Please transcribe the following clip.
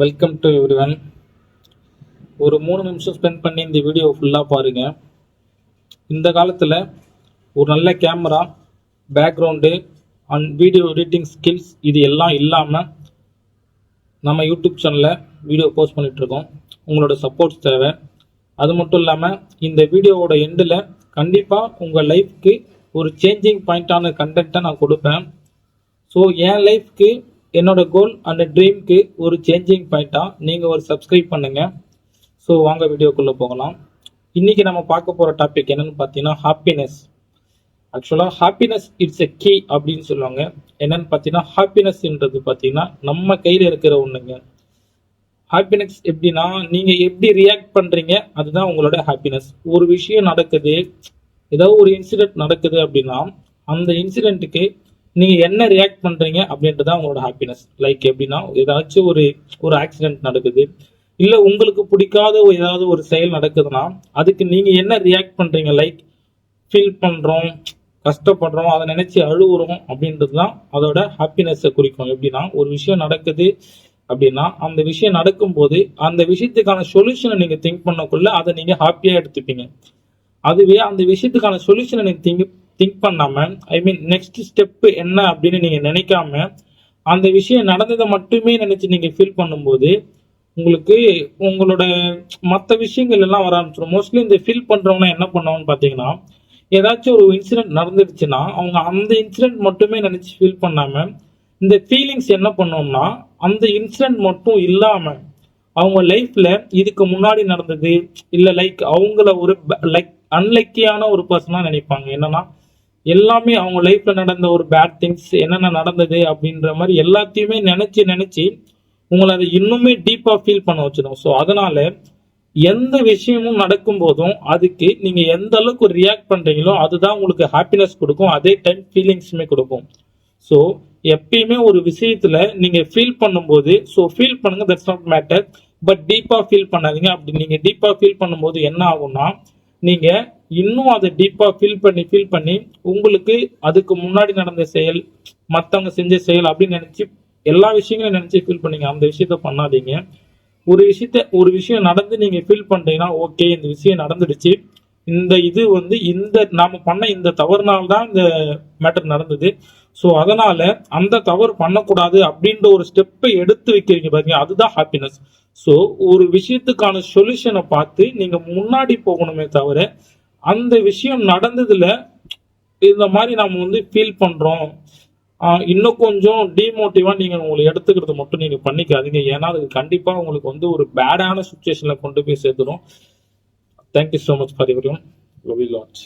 Welcome to everyone ஒரு மூணு நிமிஷம் ஸ்பெண்ட் பண்ணி இந்த வீடியோ ஃபுல்லாக பாருங்க. இந்த காலத்தில் ஒரு நல்ல camera background and video editing skills இது எல்லாம் இல்லாமல் நம்ம யூடியூப் சேனலில் வீடியோ போஸ்ட் பண்ணிகிட்ருக்கோம் உங்களோட சப்போர்ட்ஸ் தேவை. அது மட்டும் இல்லாமல் இந்த வீடியோவோட எண்டில் கண்டிப்பாக உங்கள் லைஃப்க்கு ஒரு சேஞ்சிங் பாயிண்ட்டான கண்டென்ட்டை நான் கொடுப்பேன். ஸோ என் லைஃப்க்கு என்னோட கோல் அந்த ட்ரீம்க்கு ஒரு சேஞ்சிங் பாயிண்ட்டாக நீங்கள் ஒரு சப்ஸ்கிரைப் பண்ணுங்க. ஸோ வாங்க வீடியோக்குள்ளே போகலாம். இன்றைக்கி நம்ம பார்க்க போகிற டாபிக் என்னென்னு பார்த்தீங்கன்னா ஹாப்பினஸ் ஆக்சுவலாக ஹாப்பினஸ் இட்ஸ் எ கீ அப்படின்னு சொல்லுவாங்க. என்னன்னு பார்த்தீங்கன்னா ஹாப்பினஸ்ன்றது பார்த்தீங்கன்னா நம்ம கையில் இருக்கிற ஒன்றுங்க ஹாப்பினஸ் எப்படின்னா நீங்கள் எப்படி ரியாக்ட் பண்ணுறீங்க அதுதான் உங்களோட ஹாப்பினஸ் ஒரு விஷயம் நடக்குது ஏதோ ஒரு இன்சிடெண்ட் நடக்குது அப்படின்னா அந்த இன்சிடென்ட்டுக்கு நீங்கள் என்ன ரியாக்ட் பண்ணுறீங்க அப்படின்றது தான் உங்களோட ஹாப்பினஸ் லைக் எப்படின்னா ஏதாச்சும் ஒரு ஒரு ஆக்சிடென்ட் நடக்குது. இல்லை உங்களுக்கு பிடிக்காத ஒரு ஏதாவது ஒரு செயல் நடக்குதுன்னா அதுக்கு நீங்கள் என்ன ரியாக்ட் பண்ணுறீங்க லைக் ஃபீல் பண்ணுறோம் கஷ்டப்படுறோம் அதை நினச்சி அழுகுறோம் அப்படின்றது தான் அதோட ஹாப்பினஸை குறிக்கும். எப்படின்னா ஒரு விஷயம் நடக்குது அப்படின்னா அந்த விஷயம் நடக்கும்போது அந்த விஷயத்துக்கான சொல்யூஷனை நீங்கள் திங்க் பண்ணக்குள்ள அதை நீங்கள் ஹாப்பியாக எடுத்துப்பீங்க. அதுவே அந்த விஷயத்துக்கான சொல்யூஷனை நீங்கள் திங்க் திங்க் பண்ணாம ஐ மீன் நெக்ஸ்ட் ஸ்டெப் என்ன அப்படின்னு நீங்க நினைக்காம அந்த விஷயம் நடந்ததை மட்டுமே நினைச்சு நீங்க ஃபீல் பண்ணும்போது உங்களுக்கு உங்களோட மற்ற விஷயங்கள் எல்லாம் வர ஆரம்பிச்சிடும். மோஸ்ட்லி இந்த ஃபீல் பண்றவங்க என்ன பண்ணுவாங்கன்னு பாத்தீங்கன்னா ஏதாச்சும் ஒரு இன்சிடென்ட் நடந்துடுச்சுன்னா அவங்க அந்த இன்சிடென்ட் மட்டுமே நினைச்சு ஃபீல் பண்ணாம இந்த ஃபீலிங்ஸ் என்ன பண்ணோம்னா அந்த இன்சிடென்ட் மட்டும் இல்லாம அவங்க லைஃப்ல இதுக்கு முன்னாடி நடந்தது இல்ல லைக் அவங்கள ஒரு லைக் அன்லக்கியான ஒரு பர்சனா நினைப்பாங்க. என்னன்னா எல்லாமே அவங்க லைஃப்ல நடந்த ஒரு பேட் திங்ஸ் என்னென்ன நடந்தது அப்படின்ற மாதிரி எல்லாத்தையுமே நினைச்சு நினைச்சு உங்களை அதை இன்னுமே டீப்பா ஃபீல் பண்ண வச்சிடும். ஸோ அதனால எந்த விஷயமும் நடக்கும் போதும் அதுக்கு நீங்க எந்த அளவுக்கு ரியாக்ட் பண்றீங்களோ அதுதான் உங்களுக்கு ஹாப்பினஸ் கொடுக்கும். அதே டைம் ஃபீலிங்ஸுமே கொடுக்கும். ஸோ எப்பயுமே ஒரு விஷயத்துல நீங்க ஃபீல் பண்ணும்போது ஸோ ஃபீல் பண்ணுங்க தட்ஸ் நாட் மேட்டர் பட் டீப்பா ஃபீல் பண்ணாதீங்க. அப்படி நீங்க டீப்பா ஃபீல் பண்ணும்போது என்ன ஆகும்னா நீங்க இன்னும் அதை டீப்பாக ஃபீல் பண்ணி ஃபீல் பண்ணி உங்களுக்கு அதுக்கு முன்னாடி நடந்த செயல் மற்றவங்க செஞ்ச செயல் அப்படின்னு நினச்சி எல்லா விஷயங்களும் நினச்சி ஃபீல் பண்ணீங்க. அந்த விஷயத்த பண்ணாதீங்க. ஒரு விஷயத்த ஒரு விஷயம் நடந்து நீங்கள் ஃபீல் பண்ணுறீங்கன்னா ஓகே இந்த விஷயம் நடந்துடுச்சு. இந்த இது வந்து இந்த நாம பண்ண இந்த தவறுனால தான் இந்த மேட்டர் நடந்தது. ஸோ அதனால் அந்த தவறு பண்ணக்கூடாது அப்படின்ற ஒரு ஸ்டெப்பை எடுத்து வைக்கிறீங்க பாருங்க. அதுதான் ஹாப்பினஸ் ஸோ ஒரு விஷயத்துக்கான சொல்யூஷனை பார்த்து நீங்கள் முன்னாடி போகணுமே தவிர அந்த விஷயம் நடந்ததுல இந்த மாதிரி நம்ம வந்து ஃபீல் பண்றோம். இன்னும் கொஞ்சம் டிமோட்டிவா நீங்க உங்களை எடுத்துக்கிறது மட்டும் நீங்க பண்ணிக்காதீங்க. ஏன்னா அது கண்டிப்பா உங்களுக்கு வந்து ஒரு பேடான சுச்சுவேஷன்ல கொண்டு போய் சேர்த்துடும் thank you so much for your love you lot